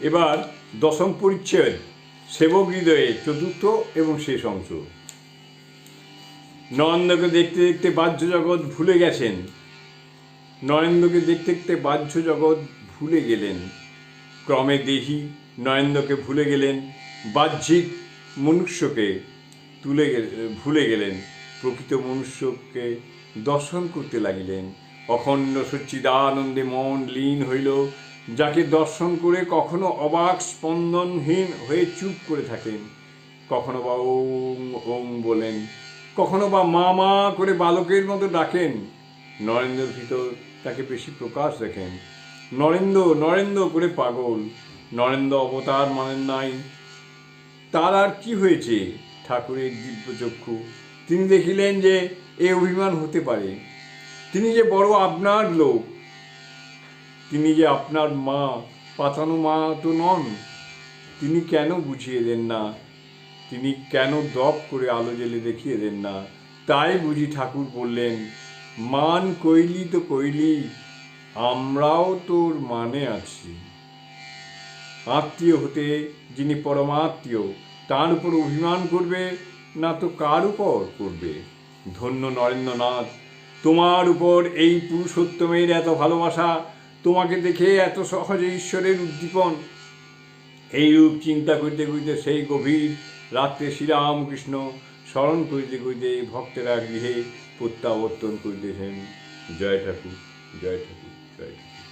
এবার দশম পরিচ্ছেদ, সেবক হৃদয়ে চতুর্থ এবং শেষ অংশ। নরেন্দ্রকে দেখতে দেখতে বাহ্য জগৎ ভুলে গেছেন। নরেন্দ্রকে দেখতে দেখতে বাহ্য জগৎ ভুলে গেলেন। ক্রমে দেহি নরেন্দ্রকে ভুলে গেলেন। বাহ্যিক মনুষ্যকে তুলে ভুলে গেলেন। প্রকৃত মনুষ্যকে দর্শন করতে লাগিলেন। অখণ্ড সচ্চিদানন্দে মন লীন হইল। যাকে দর্শন করে কখনো অবাক, স্পন্দনহীন হয়ে চুপ করে থাকেন। কখনো বা ওম ওং বলেন। কখনো বা মা মা করে বালকের মতো ডাকেন। নরেন্দ্রের ভিতর তাকে বেশি প্রকাশ দেখেন। নরেন্দ্র নরেন্দ্র করে পাগল। নরেন্দ্র অবতার মানেন নাই। তার আর কি হয়েছে? ঠাকুরের দিব্যচক্ষু তিনি দেখিলেন যে এ অভিমান হতে পারে। তিনি যে বড় আপনার লোক। তিনি যে আপনার মা, পাতানো মা তো নন। তিনি কেন বুঝিয়ে দেন না? তিনি কেন দপ করে আলো জেলে দেখিয়ে দেন না? তাই বুঝি ঠাকুর বললেন, মান কইলি তো কইলি, আমরাও তোর মানে আছি। আত্মীয় হতে যিনি পরমাত্মীয়, তার উপর অভিমান করবে না তো কার উপর করবে? ধন্য নরেন্দ্রনাথ, তোমার উপর এই পুরুষোত্তমের এত ভালোবাসা তোমাকে দেখে এত সহজে ঈশ্বরের উদ্দীপন। এইরূপ চিন্তা করিতে করিতে সেই গভীর রাত্রে শ্রীরামকৃষ্ণ স্মরণ করিতে করিতে ভক্তেরা গৃহে প্রত্যাবর্তন করিতেছেন। জয় ঠাকুর জয় ঠাকুর জয় ঠাকুর।